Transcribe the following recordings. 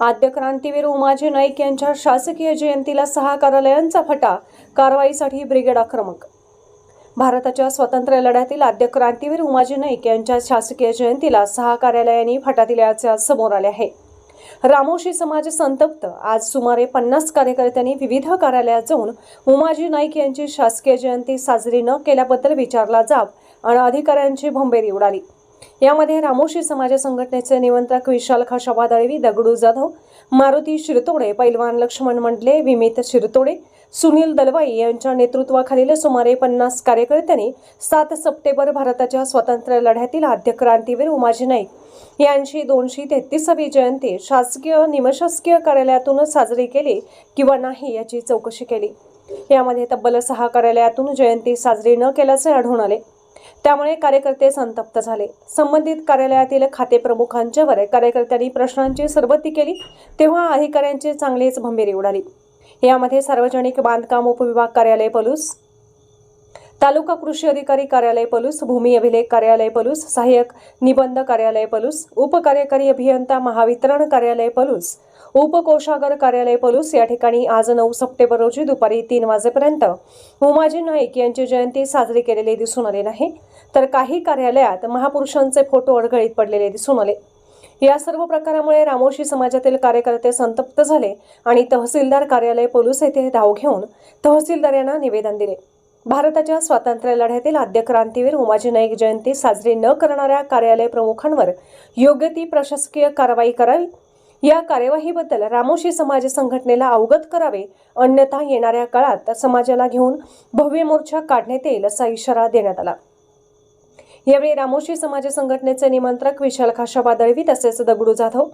आद्य क्रांतीवीर उमाजी नाईक यांच्या शासकीय जयंतीला सहा कार्यालयांचा फटा कारवाईसाठी ब्रिगेड आक्रमक. भारताच्या स्वातंत्र्य लढ्यातील आद्य क्रांतीवीर उमाजी नाईक यांच्या शासकीय जयंतीला सहा कार्यालयांनी फटा दिल्याचे समोर आले आहे. रामोशी समाज संतप्त. आज सुमारे पन्नास कार्यकर्त्यांनी विविध कार्यालयात जाऊन उमाजी नाईक यांची शासकीय जयंती साजरी न केल्याबद्दल विचारला जाब आणि अधिकाऱ्यांची भंबेरी उडाली. यामध्ये रामोशी समाज संघटनेचे निमंत्रक विशाल खाशाबा दळवी दगडू जाधव मारुती शिरतोडे पैलवान लक्ष्मण मंडले विमित शिरतोडे सुनील दलवाई यांच्या नेतृत्वाखालील सुमारे पन्नास कार्यकर्त्यांनी सात सप्टेंबर भारताच्या स्वातंत्र्य लढ्यातील आद्य क्रांतीवीर उमाजी नाईक यांची दोनशे तेहतीसावी जयंती शासकीय निमशासकीय कार्यालयातून साजरी केली किंवा नाही याची चौकशी केली. यामध्ये तब्बल सहा कार्यालयातून जयंती साजरी न केल्याचे आढळून आले. त्यामुळे कार्यकर्ते संतप्त झाले. संबंधित कार्यालयातील खाते प्रमुखांच्यावर कार्यकर्त्यांनी प्रश्नांची सरबत्ती केली तेव्हा अधिकाऱ्यांची चांगलीच भंबेरी उडाली. यामध्ये सार्वजनिक बांधकाम उपविभाग कार्यालय पलूस तालुका कृषी अधिकारी कार्यालय पलूस भूमी अभिलेख कार्यालय पलूस सहाय्यक निबंध कार्यालय पलूस उपकार्यकारी अभियंता महावितरण कार्यालय पलूस उपकोषागर कार्यालय पलूस या ठिकाणी आज नऊ सप्टेंबर रोजी दुपारी तीन वाजेपर्यंत उमाजी नाईक यांची जयंती साजरी केलेली दिसून आली नाही तर काही कार्यालयात महापुरुषांचे फोटो अडगळीत पडलेले दिसून आले. या सर्व प्रकारामुळे रामोशी समाजातील कार्यकर्ते संतप्त झाले आणि तहसीलदार कार्यालय पोलीस येथे धाव घेऊन तहसीलदार यांना निवेदन दिले. भारताच्या स्वातंत्र्य लढ्यातील आद्य क्रांतीवीर उमाजी नाईक जयंती साजरी न करणाऱ्या कार्यालय प्रमुखांवर योग्य ती प्रशासकीय कारवाई करावी. या कार्यवाहीबद्दल रामोशी समाज संघटनेला अवगत करावे. अन्यथा येणाऱ्या काळात समाजाला घेऊन भव्य मोर्चा काढण्यात येईल असा इशारा देण्यात आला. यावेळी रामोशी समाज संघटनेचे निमंत्रक विशाल खाशाबा दळवी तसेच दगडू जाधव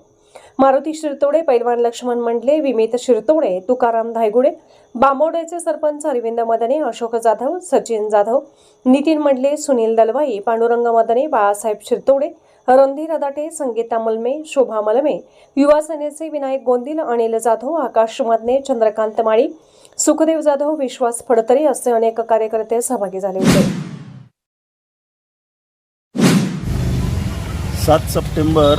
मारुती शिरतोडे पैलवान लक्ष्मण मंडले विमित शिरतोडे तुकाराम धायगुडे बांबोडेचे सरपंच अरविंद मदने अशोक जाधव सचिन जाधव नितीन मंडले सुनील दलवाई पांडुरंग मदने बाळासाहेब शिरतोडे रणधीर अदाटे संगीता मलमे शोभा मलमे युवा सेनेचे विनायक गोंदिल अनिल जाधव आकाश मदने चंद्रकांत माळी सुखदेव जाधव विश्वास फडतरे असे अनेक कार्यकर्ते सहभागी झाले होते. सात सप्टेंबर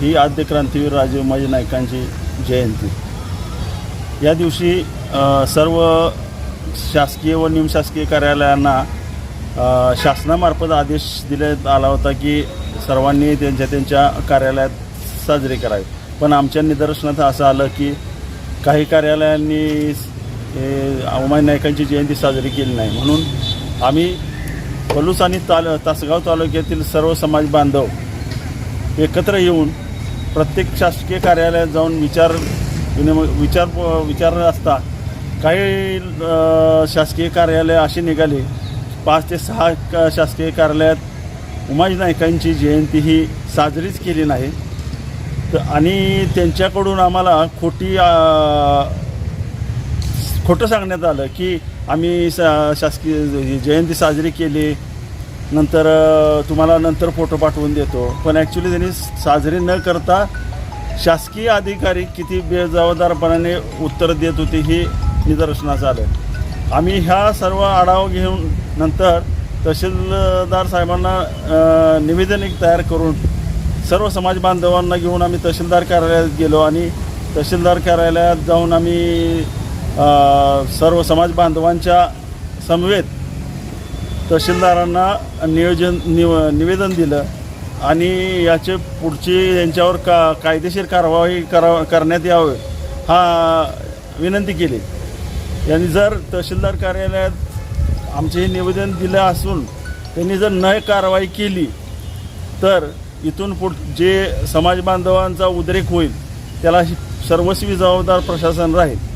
ही आद्य क्रांतीवीर राजीव माजी नायकांची जयंती. या दिवशी सर्व शासकीय व निमशासकीय कार्यालयांना शासनामार्फत आदेश देण्यात आला होता की सर्वांनी त्यांच्या त्यांच्या कार्यालयात साजरे करावे. पण आमच्या निदर्शनात असं आलं की काही कार्यालयांनी अवमान नायकांची जयंती साजरी केली नाही. म्हणून आम्ही पलूस आणि ताल तासगाव तालुक्यातील सर्व समाज बांधव एकत्र येऊन प्रत्येक शासकीय कार्यालयात जाऊन विचार विनिमय विचार विचार असता काही शासकीय कार्यालय असे निघाले. पाच ते सहा शासकीय कार्यालयात उमाजी नायकांची जयंती ही साजरीच केली नाही. तर आणि त्यांच्याकडून आम्हाला खोटी खोटं सांगण्यात आलं की आम्ही सा शासकीय जयंती साजरी केली. नंतर तुम्हाला नंतर फोटो पाठवून देतो. पण ॲक्च्युली त्यांनी साजरी न करता शासकीय अधिकारी किती बेजबाबदारपणाने उत्तर देत होते ही निदर्शनास आलं. आम्ही ह्या सर्व आढावा घेऊन नंतर तहसीलदार साहेबांना निवेदन एक तयार करून सर्व समाज बांधवांना घेऊन आम्ही तहसीलदार कार्यालयात गेलो आणि तहसीलदार कार्यालयात जाऊन आम्ही सर्व समाज बांधवांच्या समवेत तहसीलदारांना नियोजन निव निवेदन दिलं आणि याचे पुढची यांच्यावर का कायदेशीर कारवाई करा करण्यात यावे हा विनंती केली. यांनी जर तहसीलदार कार्यालयात आमचे हे निवेदन दिलं असून त्यांनी जर न कारवाई केली तर इथून पुढ जे समाज बांधवांचा उद्रेक होईल त्याला सर्वस्वी जबाबदार प्रशासन राहील.